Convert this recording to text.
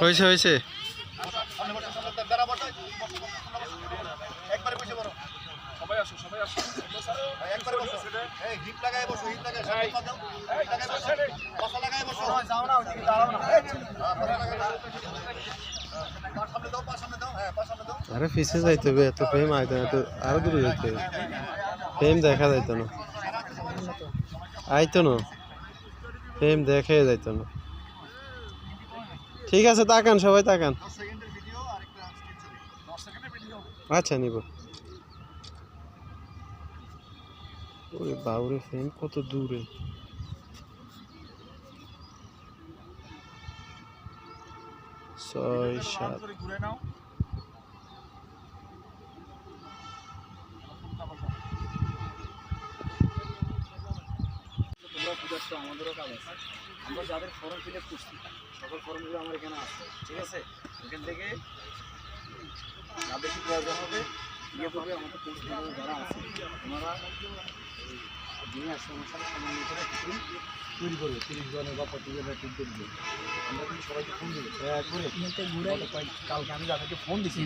হয়েছে হয়েছে। হ্যাঁ হ্যাঁ আরে পিছে যাইতে এত ফেম আইতো না তো আরও দূরে যাইতে ফেম দেখা যাইতো না। আইতো না। ফেম দেখে যাইতো না। ঠিক আছে তাকান সবাই তাকান। আচ্ছা নিব। ওরে বাউরে ফ্যান কত দূরে। ছয় সাত। নাও তোমরা বুঝাচ্ছ আমাদেরও কাজ আছে। আমরা যাদের ফর্ম ফিল আপ করছি সকল ফর্মগুলো আমার এখানে আছে ঠিক আছে? এখান থেকে যা বেশি প্রয়োজন হবে ইয়ে করবে আমাদের পোস্ট যারা আছে ওনারা নিয়ে আসছে আমার সাথে সমন্বয় করে টিম তৈরি করবে তিরিশ জনের বা পঁচিশ জনের টিম তৈরি করবে আমরা কিন্তু সবাইকে ফোন দেবো দয়া করে। কালকে আমি যাদেরকে ফোন দিচ্ছি